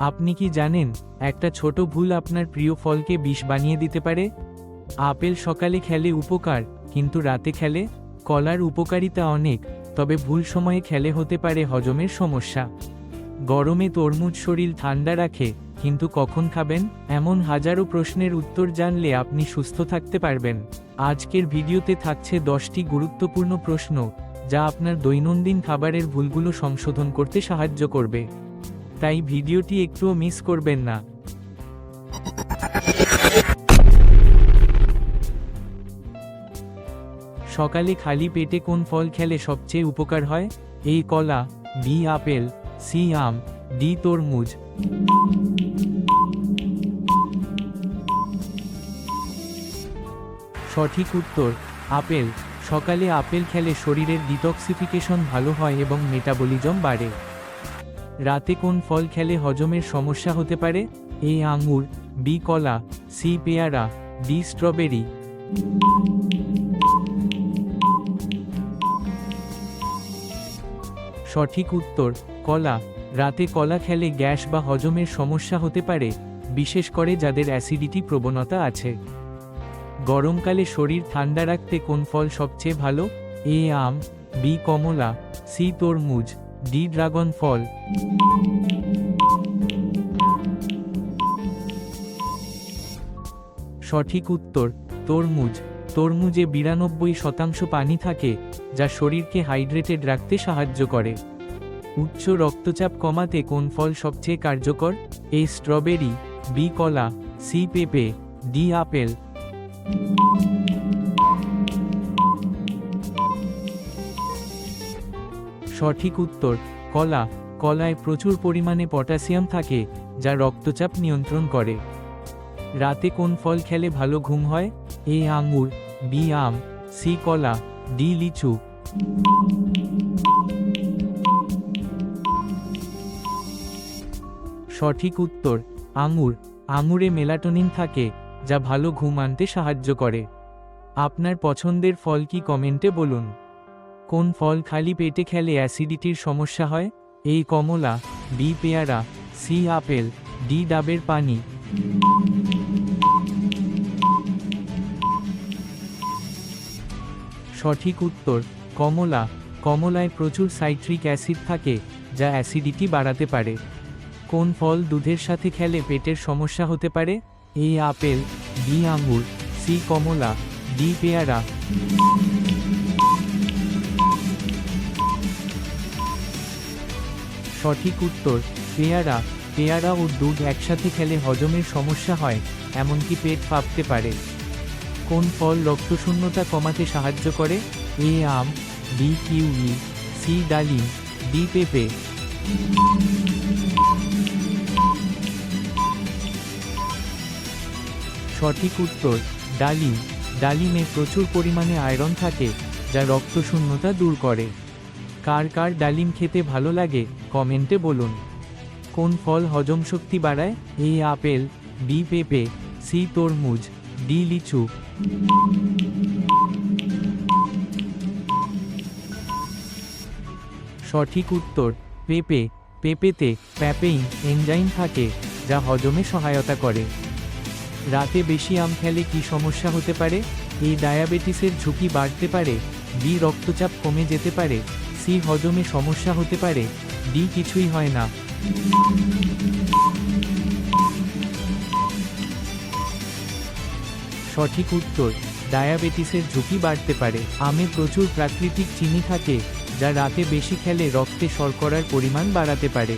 আপনি কি জানেন, একটা ছোট ভুল আপনার প্রিয় ফলকে বিষ বানিয়ে দিতে পারে? আপেল সকালে খেলে উপকার, কিন্তু রাতে খেলে? কলার উপকারিতা অনেক, তবে ভুল সময়ে খেলে হতে পারে হজমের সমস্যা। গরমে তরমুজ শরীর ঠান্ডা রাখে, কিন্তু কখন খাবেন? এমন হাজারো প্রশ্নের উত্তর জানলে আপনি সুস্থ থাকতে পারবেন। আজকের ভিডিওতে থাকছে দশটি গুরুত্বপূর্ণ প্রশ্ন, যা আপনার দৈনন্দিন খাবারের ভুলগুলো সংশোধন করতে সাহায্য করবে। তাই ভিডিওটি একটুও মিস করবেন না। সকালে খালি পেটে কোন ফল খেলে সবচেয়ে উপকার হয়? এই কলা, বি আপেল, সি আম, ডি তরমুজ। সঠিক উত্তর, আপেল। সকালে আপেল খেলে শরীরের ডিটক্সিফিকেশন ভালো হয় এবং মেটাবলিজম বাড়ে। রাতে কোন ফল খেলে হজমের সমস্যা হতে পারে? এ আঙুর বি কলা, সি পেয়ারা, ডি স্ট্রবেরি। সঠিক উত্তর, কলা। রাতে কলা খেলে গ্যাস বা হজমের সমস্যা হতে পারে, বিশেষ করে যাদের অ্যাসিডিটি প্রবণতা আছে। গরমকালে শরীর ঠান্ডা রাখতে কোন ফল সবচেয়ে ভালো? এ আম, বি কমলা, সি তরমুজ। ডি ড্রাগন ফল। সঠিক উত্তর, তরমুজ। তরমুজে বিরানব্বই শতাংশ পানি থাকে, যা শরীরকে হাইড্রেটেড রাখতে সাহায্য করে। উচ্চ রক্তচাপ কমাতে কোন ফল সবচেয়ে কার্যকর? এ স্ট্রবেরি, বি কলা, সি পেঁপে, ডি আপেল। সঠিক উত্তর, কলা। কলায় প্রচুর পরিমাণে পটাশিয়াম থাকে, যা রক্তচাপ নিয়ন্ত্রণ করে। রাতে কোন ফল খেলে ভালো ঘুম হয়? এ আঙুর, বি আম, সি কলা, ডি লিচু। সঠিক উত্তর, আঙুর। আঙুরে মেলাটোনিন থাকে, যা ভালো ঘুম আনতে সাহায্য করে। আপনার পছন্দের ফল কি কমেন্টে বলুন। কোন ফল খালি পেটে খেলে অ্যাসিডিটির সমস্যা হয়? এই কমলা বি পেয়ারা সি আপেল ডি ডাবের পানি। সঠিক উত্তর, কমলা। কমলায় প্রচুর সাইট্রিক অ্যাসিড থাকে, যা অ্যাসিডিটি বাড়াতে পারে। কোন ফল দুধের সাথে খেলে পেটের সমস্যা হতে পারে? এ আপেল বি আঙ্গুর সি কমলা ডি পেয়ারা। সঠিক উত্তর, পেয়ারা পেয়ারা ও দুধ একসাথে খেলে হজমের সমস্যা হয়, এমনকি পেট ফাঁপতে পারে। কোন ফল রক্তশূন্যতা কমাতে সাহায্য করে? এ আম, বি কিউই, সি ডালিম, ডি পেঁপে। সঠিক উত্তর, ডালিম। ডালিমে প্রচুর পরিমাণে আয়রন থাকে, যা রক্তশূন্যতা দূর করে। কার কার ডালিম খেতে ভালো লাগে, কমেন্টে বলুন। কোন ফল হজম শক্তি বাড়ায়? এ আপেল, বি পেঁপে, সি তরমুজ, ডি লিচু। সঠিক উত্তর, পেঁপে। পেঁপেতে প্যাপেইন, এনজাইম থাকে, যা হজমে সহায়তা করে। রাতে বেশি আম খেলে কি সমস্যা হতে পারে? এই ডায়াবেটিসের ঝুঁকি বাড়তে পারে, বি রক্তচাপ কমে যেতে পারে। সি হজমে সমস্যা হতে পারে, ডি কিছুই হয় না। সঠিক উত্তর, ডায়াবেটিসের ঝুঁকি বাড়তে পারে। আমে প্রচুর প্রাকৃতিক চিনি থাকে, যা রাতে বেশি খেলে রক্তে শর্করার পরিমাণ বাড়াতে পারে।